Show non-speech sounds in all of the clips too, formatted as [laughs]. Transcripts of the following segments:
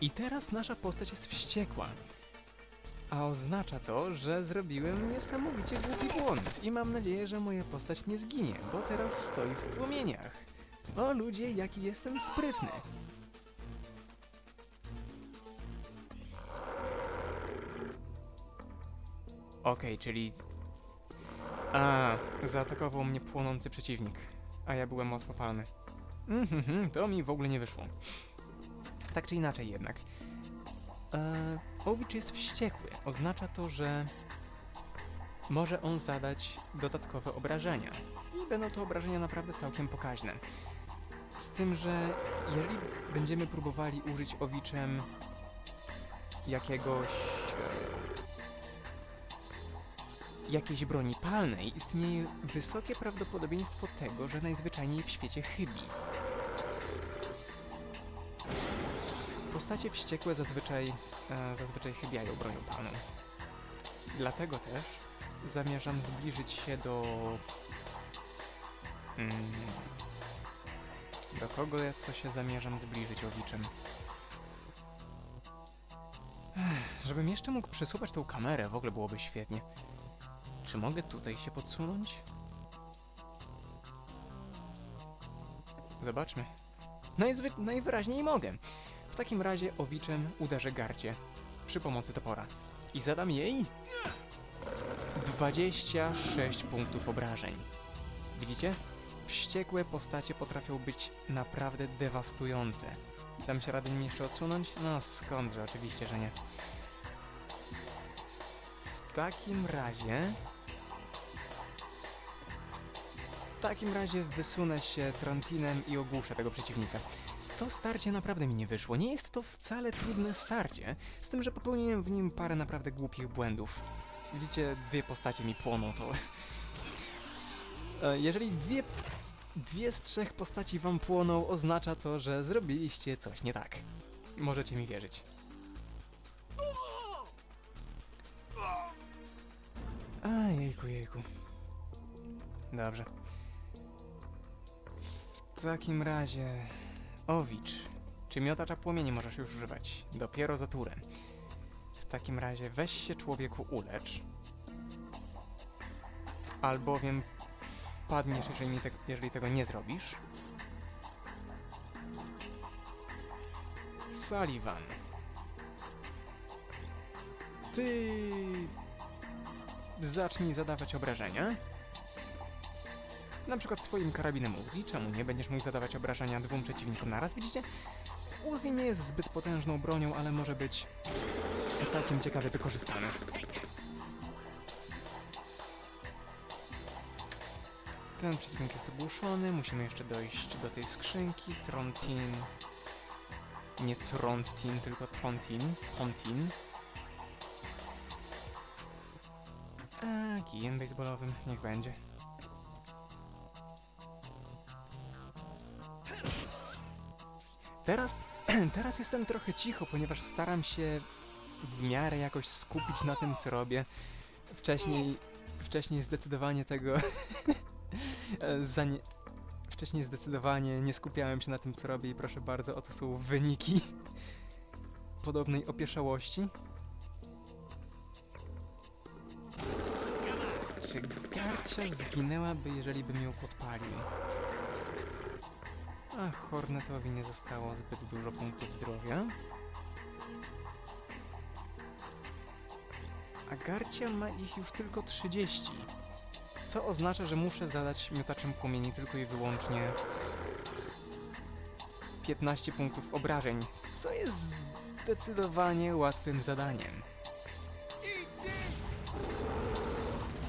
I teraz nasza postać jest wściekła. A oznacza to, że zrobiłem niesamowicie głupi błąd i mam nadzieję, że moja postać nie zginie, bo teraz stoi w płomieniach. O ludzie, jaki jestem sprytny. Okej, czyli... A, zaatakował mnie płonący przeciwnik, a ja byłem łatwopalny. Mhm, to mi w ogóle nie wyszło. Tak czy inaczej jednak. E, Owicz jest wściekły. Oznacza to, że może on zadać dodatkowe obrażenia. I będą to obrażenia naprawdę całkiem pokaźne. Z tym, że jeżeli będziemy próbowali użyć Owiczem jakiegoś... E, jakiejś broni palnej, istnieje wysokie prawdopodobieństwo tego, że najzwyczajniej w świecie chybi. Postacie wściekłe zazwyczaj, e, zazwyczaj chybiają bronią palną. Dlatego też zamierzam zbliżyć się do... Mm, do kogo ja to się zamierzam zbliżyć owiczem? Ech, żebym jeszcze mógł przesuwać tą kamerę, w ogóle byłoby świetnie. Czy mogę tutaj się podsunąć? Zobaczmy. Najzwy- najwyraźniej mogę. W takim razie owiczem uderzę garcie przy pomocy topora i zadam jej 26 punktów obrażeń. Widzicie? Wściekłe postacie potrafią być naprawdę dewastujące. Dam się radę nim jeszcze odsunąć? No skądże, oczywiście, że nie. W takim razie... W takim razie wysunę się Trontinem i ogłuszę tego przeciwnika. To starcie naprawdę mi nie wyszło. Nie jest to wcale trudne starcie, z tym, że popełniłem w nim parę naprawdę głupich błędów. Widzicie, dwie postacie mi płoną, to... E, Jeżeli dwie, dwie z trzech postaci wam płoną, oznacza to, że zrobiliście coś nie tak. Możecie mi wierzyć. A, jejku, jejku. Dobrze. W takim razie... Owicz, czy miotacza płomieni możesz już używać? Dopiero za turę. W takim razie weź się człowieku ulecz. Albowiem padniesz, jeżeli, te, jeżeli tego nie zrobisz. Sullivan. Ty... Zacznij zadawać obrażenia. Na przykład swoim karabinem Uzi, czemu nie będziesz mógł zadawać obrażenia dwóm przeciwnikom naraz, widzicie? Uzi nie jest zbyt potężną bronią, ale może być całkiem ciekawie wykorzystany. Ten przeciwnik jest ogłuszony, musimy jeszcze dojść do tej skrzynki. Trontin... Nie Trontin, tylko Trontin. Trontin. A, kijem baseballowym, niech będzie. Teraz, [clears throat] teraz jestem trochę cicho, ponieważ staram się w miarę jakoś skupić na tym, co robię. Wcześniej, wcześniej zdecydowanie tego [laughs] e, zanie... Wcześniej zdecydowanie nie skupiałem się na tym, co robię i proszę bardzo, oto są wyniki [laughs] podobnej opieszałości. Czy Garcia zginęłaby, jeżeli bym ją podpalił? A Hornetowi nie zostało zbyt dużo punktów zdrowia. A Garcia ma ich już tylko 30. Co oznacza, że muszę zadać miotaczem płomieni tylko i wyłącznie 15 punktów obrażeń, co jest zdecydowanie łatwym zadaniem.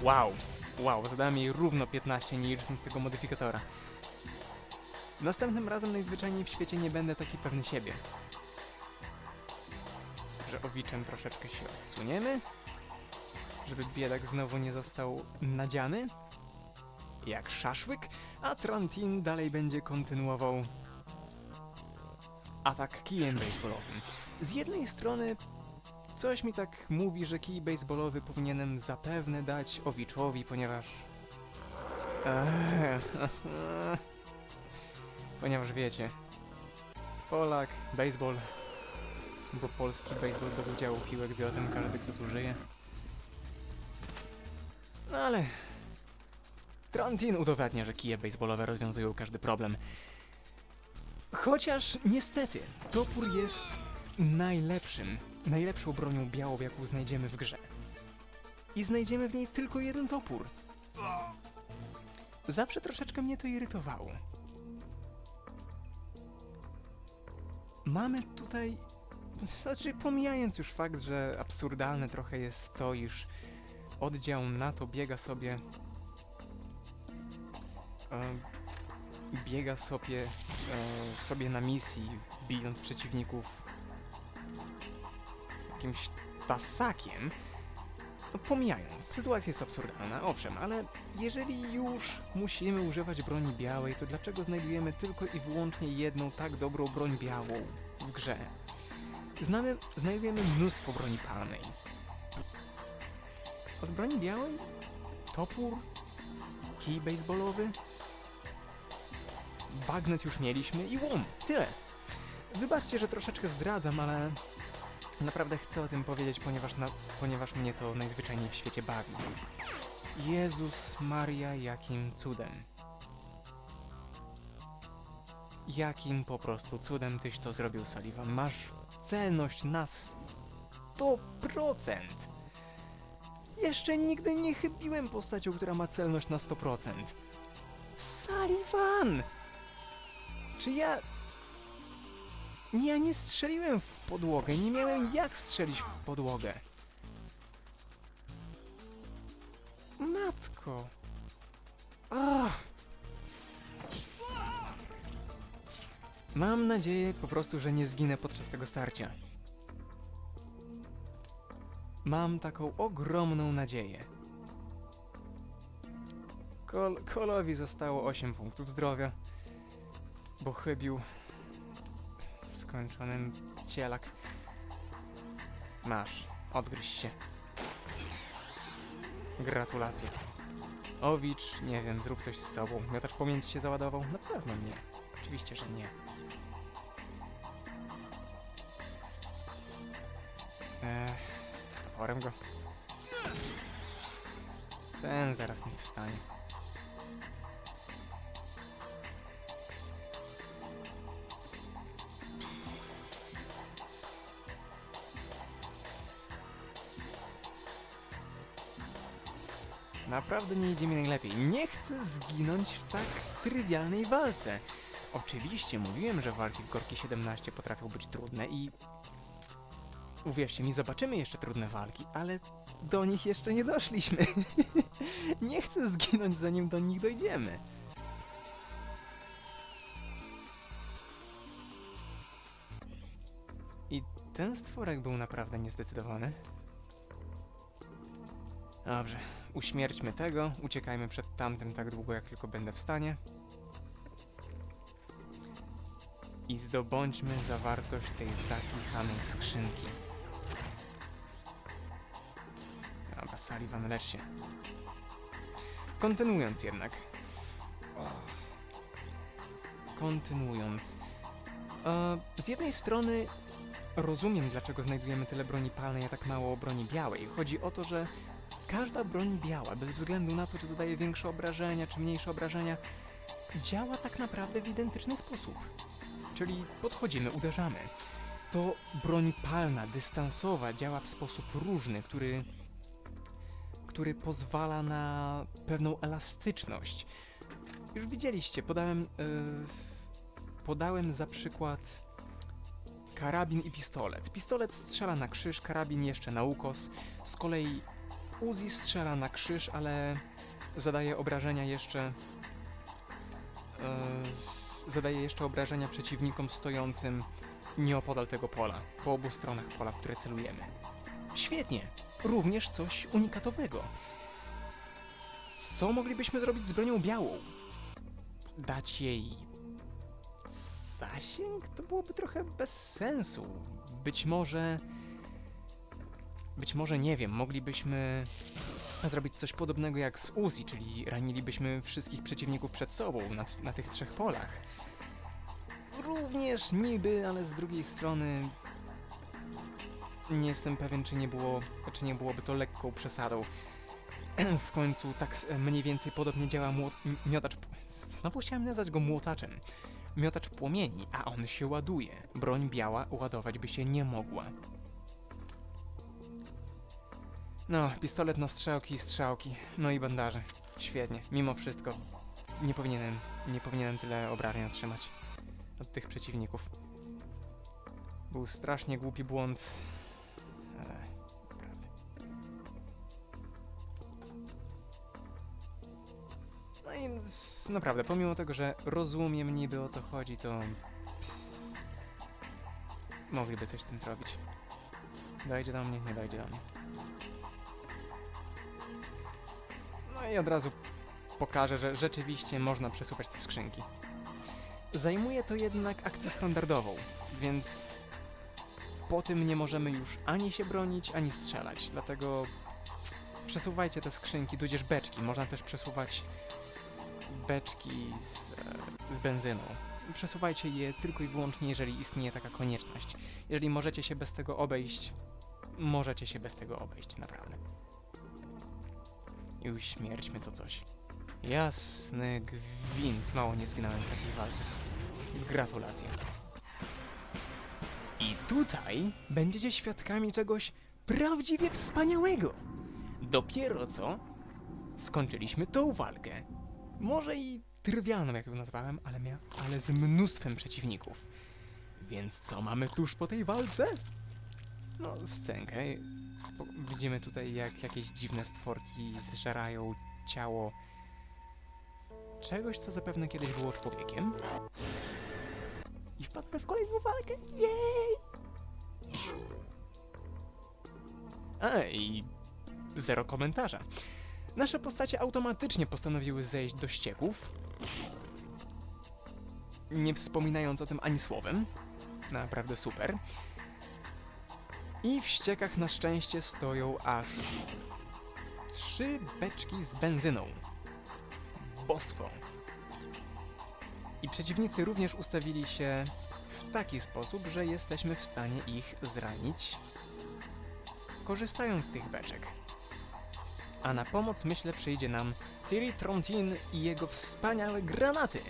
Wow, wow, zadałem jej równo 15, nie licząc tego modyfikatora. Następnym razem najzwyczajniej w świecie nie będę taki pewny siebie. Że owiczem troszeczkę się odsuniemy, żeby biedak znowu nie został nadziany, jak szaszłyk, a Trontin dalej będzie kontynuował atak kijem baseballowym. Z jednej strony coś mi tak mówi, że kij baseballowy powinienem zapewne dać Owiczowi, ponieważ... Eee, [laughs] ponieważ wiecie, Polak, baseball, bo polski baseball bez udziału piłek wie o tym każdy, kto tu żyje. No ale... Trontin udowadnia, że kije baseballowe rozwiązują każdy problem. Chociaż niestety, topór jest najlepszym, najlepszą bronią białą, jaką znajdziemy w grze. I znajdziemy w niej tylko jeden topór. Zawsze troszeczkę mnie to irytowało. Mamy tutaj. Znaczy, pomijając już fakt, że absurdalne trochę jest to, iż oddział NATO biega sobie. E, biega sobie, e, sobie na misji, bijąc przeciwników jakimś tasakiem. Pomijając, sytuacja jest absurdalna, owszem, ale jeżeli już musimy używać broni białej, to dlaczego znajdujemy tylko i wyłącznie jedną tak dobrą broń białą w grze? Znamy, znajdujemy mnóstwo broni palnej. A z broni białej? Topór? Kij baseballowy? Bagnet już mieliśmy i łom. Tyle. Wybaczcie, że troszeczkę zdradzam, ale naprawdę chcę o tym powiedzieć, ponieważ, na, ponieważ mnie to najzwyczajniej w świecie bawi. Jezus Maria, jakim cudem. Jakim po prostu cudem tyś to zrobił, Sullivan. Masz celność na 100%. Jeszcze nigdy nie chybiłem postacią, która ma celność na 100%. Sullivan! Czy ja... Ja nie strzeliłem w podłogę, nie miałem jak strzelić w podłogę. Matko. Ach. Mam nadzieję po prostu, że nie zginę podczas tego starcia. Mam taką ogromną nadzieję. Kol Kolowi zostało 8 punktów zdrowia, bo chybił skończonym cielak. Masz, odgryź się. Gratulacje. Owicz, nie wiem, zrób coś z sobą. Miotacz pamięci się załadował? Na pewno nie. Oczywiście, że nie. Ech, toporem go. Ten zaraz mi wstanie. Naprawdę nie idzie mi najlepiej. Nie chcę zginąć w tak trywialnej walce. Oczywiście mówiłem, że walki w Gorki 17 potrafią być trudne i... Uwierzcie mi, zobaczymy jeszcze trudne walki, ale do nich jeszcze nie doszliśmy. [laughs] nie chcę zginąć zanim do nich dojdziemy. I ten stworek był naprawdę niezdecydowany. Dobrze, uśmierćmy tego, uciekajmy przed tamtym tak długo, jak tylko będę w stanie. I zdobądźmy zawartość tej zakichanej skrzynki. Dobra, Sullivan, lecz. Kontynuując jednak. Kontynuując. E, z jednej strony rozumiem, dlaczego znajdujemy tyle broni palnej, a tak mało broni białej. Chodzi o to, że każda broń biała, bez względu na to, czy zadaje większe obrażenia, czy mniejsze obrażenia, działa tak naprawdę w identyczny sposób. Czyli podchodzimy, uderzamy. To broń palna, dystansowa działa w sposób różny, który, który pozwala na pewną elastyczność. Już widzieliście, podałem, yy, podałem za przykład karabin i pistolet. Pistolet strzela na krzyż, karabin jeszcze na ukos. Z kolei Uzi strzela na krzyż, ale zadaje obrażenia jeszcze. Yy, zadaje jeszcze obrażenia przeciwnikom stojącym nieopodal tego pola, po obu stronach pola, w które celujemy. Świetnie! Również coś unikatowego. Co moglibyśmy zrobić z bronią białą? Dać jej zasięg? To byłoby trochę bez sensu. Być może. Być może nie wiem, moglibyśmy zrobić coś podobnego jak z Uzi, czyli ranilibyśmy wszystkich przeciwników przed sobą na, na tych trzech polach. Również niby, ale z drugiej strony nie jestem pewien, czy nie, było, czy nie byłoby to lekką przesadą. [clears throat] W końcu tak mniej więcej podobnie działa miotacz... Znowu chciałem nazwać go młotaczem. Miotacz płomieni, a on się ładuje. Broń biała ładować by się nie mogła. No, pistolet na strzałki i strzałki. No i bandaże. Świetnie. Mimo wszystko nie powinienem, nie powinienem tyle obrażeń otrzymać od tych przeciwników. Był strasznie głupi błąd. No i naprawdę, pomimo tego, że rozumiem niby o co chodzi, to mogliby coś z tym zrobić. Dojdzie do mnie, nie dojdzie do mnie. No i od razu pokażę, że rzeczywiście można przesuwać te skrzynki. Zajmuje to jednak akcję standardową, więc po tym nie możemy już ani się bronić, ani strzelać, dlatego przesuwajcie te skrzynki, tudzież beczki. Można też przesuwać beczki z, z benzyną. Przesuwajcie je tylko i wyłącznie, jeżeli istnieje taka konieczność. Jeżeli możecie się bez tego obejść, możecie się bez tego obejść, naprawdę. I uśmierćmy to coś. Jasny gwint, mało nie zginąłem w takiej walce. Gratulacje. I tutaj będziecie świadkami czegoś prawdziwie wspaniałego. Dopiero co skończyliśmy tą walkę. Może i trywialną, jak ją nazwałem, ale, mia- ale z mnóstwem przeciwników. Więc co mamy tuż po tej walce? No, scenkę. Widzimy tutaj, jak jakieś dziwne stworki zżerają ciało czegoś, co zapewne kiedyś było człowiekiem. I wpadłem w kolejną walkę. Jej! A, i zero komentarza. Nasze postacie automatycznie postanowiły zejść do ścieków, nie wspominając o tym ani słowem. Naprawdę super. I w ściekach na szczęście stoją aż trzy beczki z benzyną. Bosko. I przeciwnicy również ustawili się w taki sposób, że jesteśmy w stanie ich zranić, korzystając z tych beczek. A na pomoc myślę przyjdzie nam Thierry Trontin i jego wspaniałe granaty.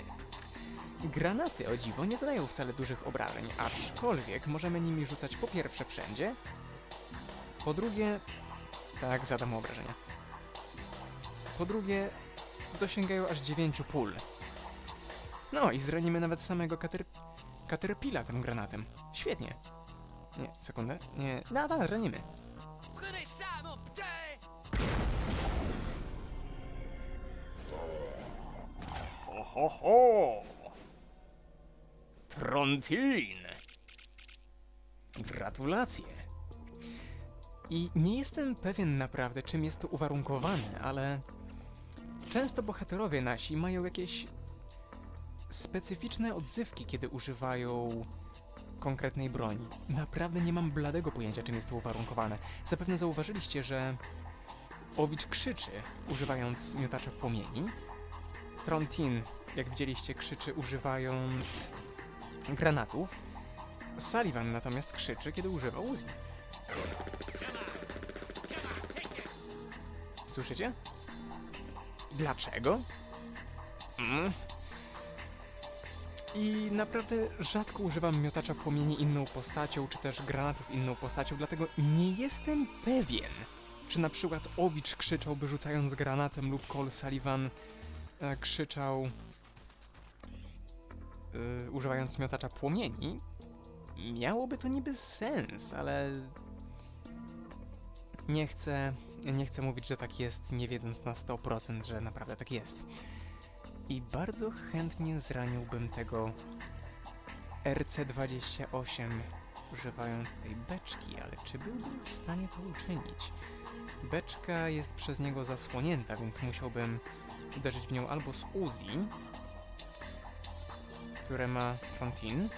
Granaty, o dziwo, nie zadają wcale dużych obrażeń, aczkolwiek możemy nimi rzucać po pierwsze wszędzie, po drugie... Tak, zadam obrażenia. Po drugie, dosięgają aż 9 pól. No i zranimy nawet samego kater... Caterpilla tym granatem. Świetnie. Nie, sekundę. Nie, da, da, ranimy. Ho, ho, ho! Trontin! Gratulacje! I nie jestem pewien naprawdę, czym jest to uwarunkowane, ale często bohaterowie nasi mają jakieś specyficzne odzywki, kiedy używają konkretnej broni. Naprawdę nie mam bladego pojęcia, czym jest to uwarunkowane. Zapewne zauważyliście, że Owicz krzyczy, używając miotacza płomieni, Trontin, jak widzieliście, krzyczy używając granatów. Sullivan natomiast krzyczy, kiedy używa Uzi. Słyszycie? Dlaczego? Mm. I naprawdę rzadko używam miotacza płomieni inną postacią, czy też granatów inną postacią, dlatego nie jestem pewien, czy na przykład Owicz krzyczałby rzucając granatem lub Cole Sullivan e, krzyczał e, używając miotacza płomieni, miałoby to niby sens, ale nie chcę, nie chcę mówić, że tak jest, nie wiedząc na 100%, że naprawdę tak jest. I bardzo chętnie zraniłbym tego RC-28 używając tej beczki, ale czy byłbym w stanie to uczynić? Beczka jest przez niego zasłonięta, więc musiałbym uderzyć w nią albo z Uzi, które ma Trontin,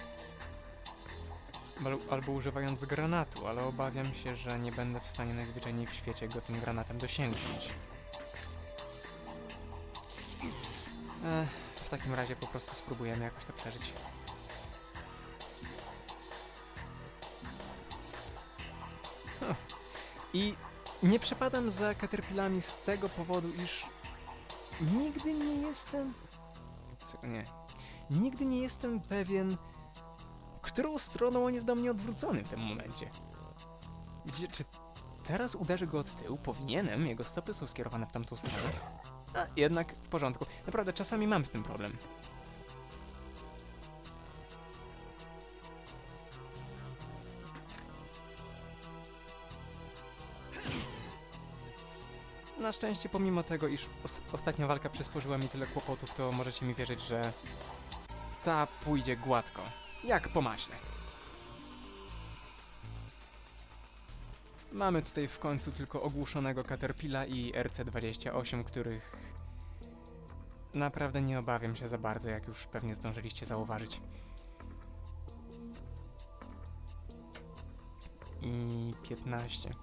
al- albo używając granatu, ale obawiam się, że nie będę w stanie najzwyczajniej w świecie go tym granatem dosięgnąć. Ech, w takim razie po prostu spróbujemy jakoś to przeżyć. I nie przepadam za Caterpillami z tego powodu, iż nigdy nie jestem... Co, nie. Nigdy nie jestem pewien, którą stroną on jest do mnie odwrócony w tym momencie. Gdzie, czy teraz uderzy go od tyłu? Powinienem, jego stopy są skierowane w tamtą stronę. A, jednak w porządku. Naprawdę, czasami mam z tym problem. Na szczęście, pomimo tego, iż os ostatnia walka przysporzyła mi tyle kłopotów, to możecie mi wierzyć, że ta pójdzie gładko. Jak po maśle. Mamy tutaj w końcu tylko ogłuszonego Caterpilla i RC-28, których naprawdę nie obawiam się za bardzo, jak już pewnie zdążyliście zauważyć. I 15.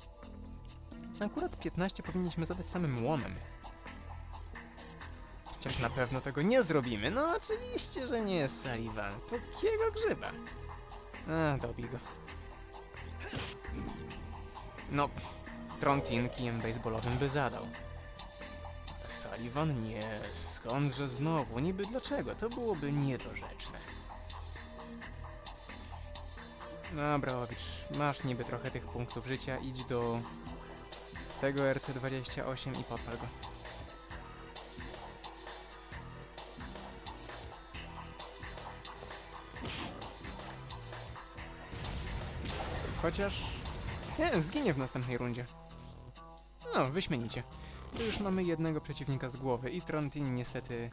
Akurat 15 powinniśmy zadać samym łomem. Chociaż na pewno tego nie zrobimy. No oczywiście, że nie Sullivan. To kiego grzyba. A, dobij go. No, Trontin kijem baseballowym by zadał. Sullivan nie, skądże znowu, niby dlaczego, to byłoby niedorzeczne. Dobra, Owicz, masz niby trochę tych punktów życia, idź do tego RC28 i podpal go. Chociaż... Nie, zginie w następnej rundzie. No, wyśmienicie. To już mamy jednego przeciwnika z głowy i Trontin niestety...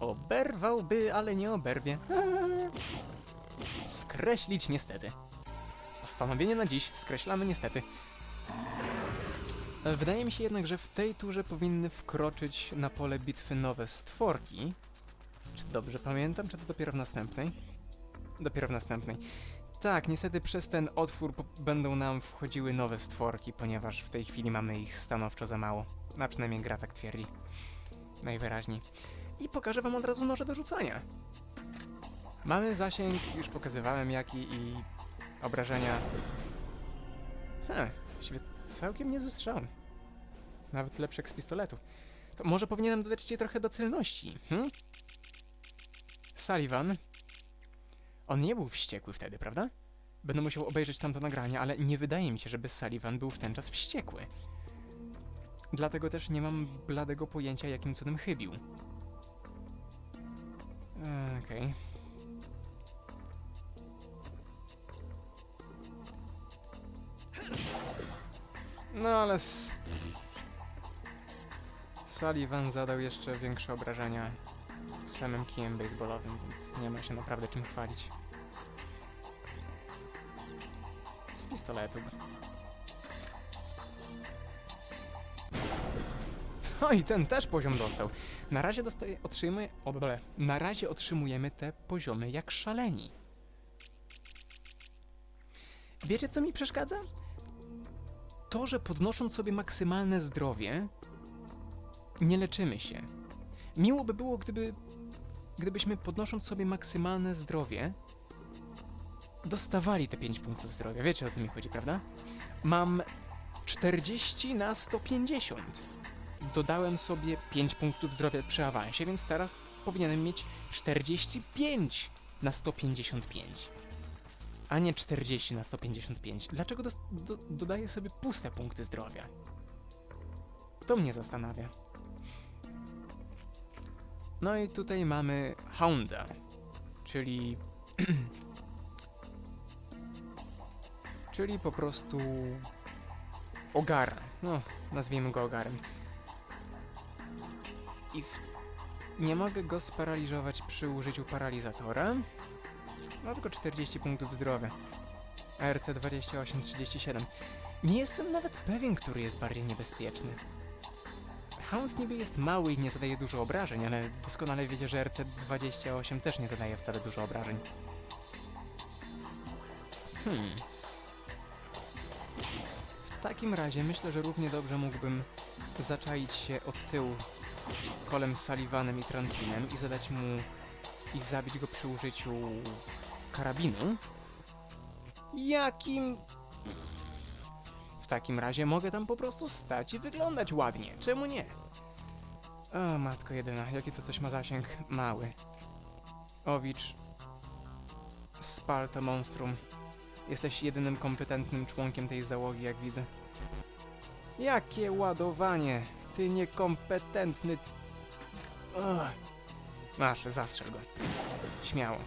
Oberwałby, ale nie oberwie. [laughs] Skreślić niestety. Postanowienie na dziś skreślamy niestety. Wydaje mi się jednak, że w tej turze powinny wkroczyć na pole bitwy nowe stworki. Czy dobrze pamiętam, czy to dopiero w następnej? Dopiero w następnej. Tak, niestety przez ten otwór będą nam wchodziły nowe stworki, ponieważ w tej chwili mamy ich stanowczo za mało. A przynajmniej gra tak twierdzi. Najwyraźniej. I pokażę wam od razu noże do rzucania. Mamy zasięg, już pokazywałem jaki i obrażenia. Heh, właściwie całkiem niezły strzał. Nawet lepszy jak z pistoletu. To może powinienem dodać ci trochę docelności, hm? Sullivan. On nie był wściekły wtedy, prawda? Będę musiał obejrzeć tamto nagranie, ale nie wydaje mi się, żeby Sullivan był w ten czas wściekły. Dlatego też nie mam bladego pojęcia, jakim cudem chybił. Okej. No ale s... Sullivan zadał jeszcze większe obrażenia samym kijem baseballowym, więc nie ma się naprawdę czym chwalić. Pistoletu. O i ten też poziom dostał. Na razie dostaje, otrzymuje, o, dole. Na razie otrzymujemy te poziomy jak szaleni. Wiecie co mi przeszkadza? To, że podnosząc sobie maksymalne zdrowie, nie leczymy się. Miło by było, gdyby, gdybyśmy podnosząc sobie maksymalne zdrowie, dostawali te 5 punktów zdrowia. Wiecie o co mi chodzi, prawda? Mam 40 na 150. Dodałem sobie 5 punktów zdrowia przy awansie, więc teraz powinienem mieć 45 na 155 a nie 40 na 155. Dlaczego dos- do- dodaję sobie puste punkty zdrowia? To mnie zastanawia. No i tutaj mamy Hounda, czyli... [clears throat] czyli po prostu... Ogara. No, nazwijmy go Ogarem. I w... nie mogę go sparaliżować przy użyciu paralizatora. Ma tylko 40 punktów zdrowia. ARC 28-37. Nie jestem nawet pewien, który jest bardziej niebezpieczny. Hound niby jest mały i nie zadaje dużo obrażeń, ale doskonale wiecie, że RC28 też nie zadaje wcale dużo obrażeń. Hmm. W takim razie myślę, że równie dobrze mógłbym zaczaić się od tyłu kolem Sullivanem i Trantinem i zadać mu i zabić go przy użyciu karabinu. Jakim... takim razie mogę tam po prostu stać i wyglądać ładnie. Czemu nie? O, matko jedyna, jaki to coś ma zasięg? Mały. Owicz. Spal to monstrum. Jesteś jedynym kompetentnym członkiem tej załogi, jak widzę. Jakie ładowanie! Ty niekompetentny... Ugh. Masz, zastrzel go. Śmiało.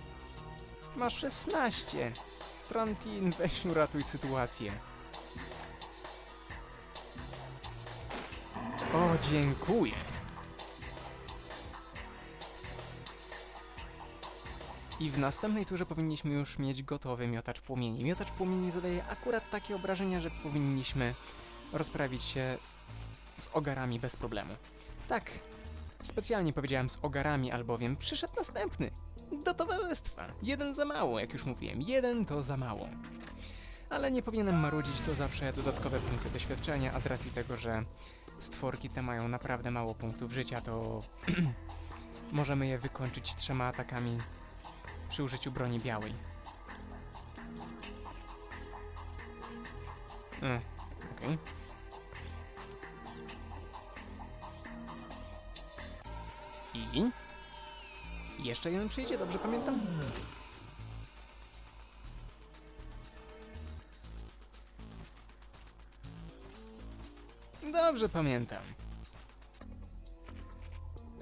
Masz 16! Trantin, weź uratuj sytuację. O, dziękuję. I w następnej turze powinniśmy już mieć gotowy miotacz płomieni. Miotacz płomieni zadaje akurat takie obrażenia, że powinniśmy rozprawić się z ogarami bez problemu. Tak, specjalnie powiedziałem z ogarami, albowiem przyszedł następny. Do towarzystwa. Jeden za mało, jak już mówiłem. Jeden to za mało. Ale nie powinienem marudzić, to zawsze dodatkowe punkty doświadczenia, a z racji tego, że stworki te mają naprawdę mało punktów życia, to [clears throat] możemy je wykończyć trzema atakami przy użyciu broni białej. E, okej. I? Jeszcze jeden przyjdzie, dobrze pamiętam? Dobrze pamiętam.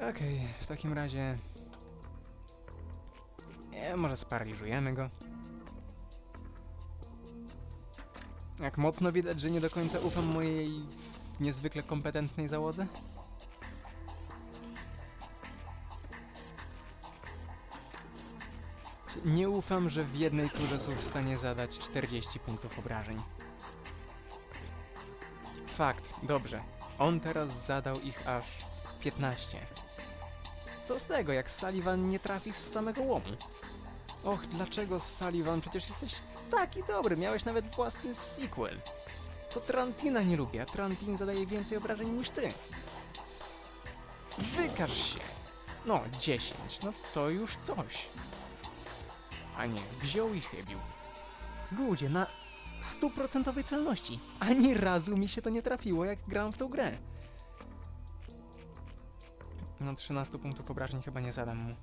Okej, w takim razie... Nie, może sparaliżujemy go. Jak mocno widać, że nie do końca ufam mojej niezwykle kompetentnej załodze? Nie ufam, że w jednej turze są w stanie zadać 40 punktów obrażeń. Fakt, dobrze. On teraz zadał ich aż 15. Co z tego, jak Sullivan nie trafi z samego łomu? Och, dlaczego Sullivan? Przecież jesteś taki dobry, miałeś nawet własny sequel. To Trantina nie lubię, a Trantin zadaje więcej obrażeń niż ty. Wykaż się! No, 10, no to już coś. A nie, wziął i chybił. Ludzie, na stuprocentowej celności. Ani razu mi się to nie trafiło, jak gram w tą grę. No 13 punktów obrażeń chyba nie zadam mu.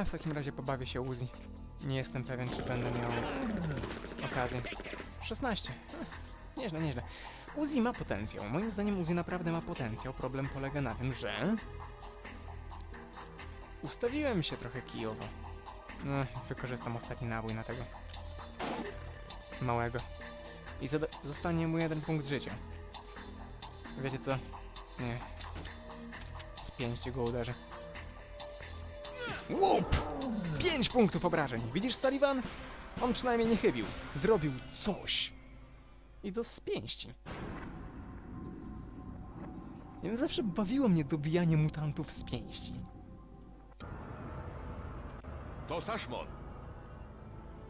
A w takim razie pobawię się Uzi. Nie jestem pewien, czy będę miał okazję. 16. Ech, Nieźle, nieźle. Uzi ma potencjał. Moim zdaniem Uzi naprawdę ma potencjał. Problem polega na tym, że... Ustawiłem się trochę kijowo. No, wykorzystam ostatni nabój na tego. Małego. I zostanie mu jeden punkt życia. Wiecie co? Nie. Z pięści go uderzę. Łup! Pięć punktów obrażeń. Widzisz, Sullivan? On przynajmniej nie chybił. Zrobił coś. I to z pięści. Wiem, zawsze bawiło mnie dobijanie mutantów z pięści. To Sashmon.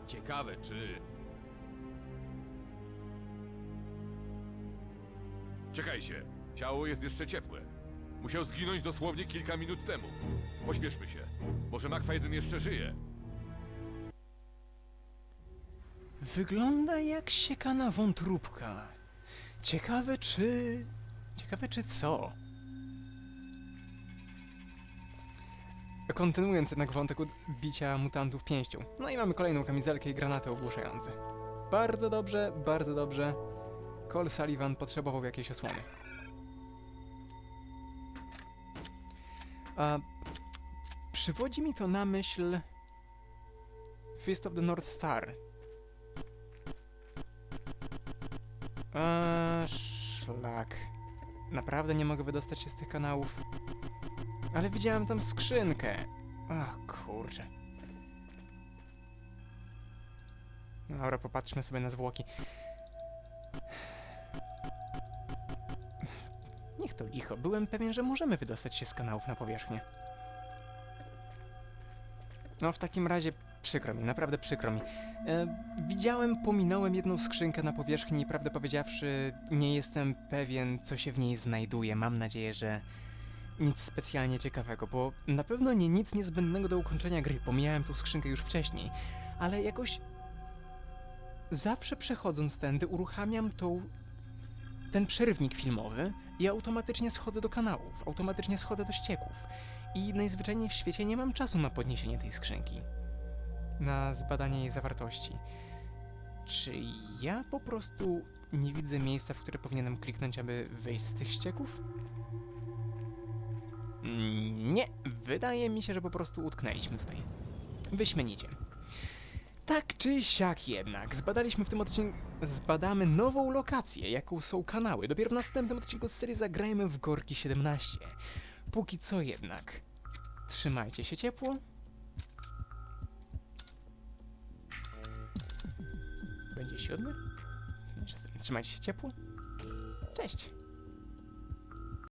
Ciekawe, czy... Czekajcie, ciało jest jeszcze ciepłe. Musiał zginąć dosłownie kilka minut temu. Pośpieszmy się. Może McFadden jeszcze żyje. Wygląda jak siekana wątróbka. Ciekawe czy... Ciekawe czy co? Kontynuując jednak wątek bicia mutantów pięścią. No i mamy kolejną kamizelkę i granaty ogłuszające. Bardzo dobrze, bardzo dobrze. Cole Sullivan potrzebował jakiejś osłony. A, przywodzi mi to na myśl Fist of the North Star. Eee, szlak. Naprawdę nie mogę wydostać się z tych kanałów. Ale widziałem tam skrzynkę. Ach, kurczę. Dobra, popatrzmy sobie na zwłoki. Niech to licho. Byłem pewien, że możemy wydostać się z kanałów na powierzchnię. No, w takim razie przykro mi, naprawdę przykro mi. E, widziałem, pominąłem jedną skrzynkę na powierzchni i prawdę powiedziawszy, nie jestem pewien, co się w niej znajduje. Mam nadzieję, że nic specjalnie ciekawego, bo na pewno nie nic niezbędnego do ukończenia gry, pomijałem tą skrzynkę już wcześniej, ale jakoś zawsze przechodząc tędy uruchamiam tą, ten przerywnik filmowy i automatycznie schodzę do kanałów, automatycznie schodzę do ścieków i najzwyczajniej w świecie nie mam czasu na podniesienie tej skrzynki, na zbadanie jej zawartości. Czy ja po prostu nie widzę miejsca, w które powinienem kliknąć, aby wyjść z tych ścieków? Mm, Nie, wydaje mi się, że po prostu utknęliśmy tutaj. Wyśmienicie. Tak czy siak jednak, zbadaliśmy w tym odcinku, zbadamy nową lokację, jaką są kanały. Dopiero w następnym odcinku z serii zagrajmy w Gorki 17. Póki co jednak, trzymajcie się ciepło. Będzie siódmy? Trzymajcie się ciepło. Cześć.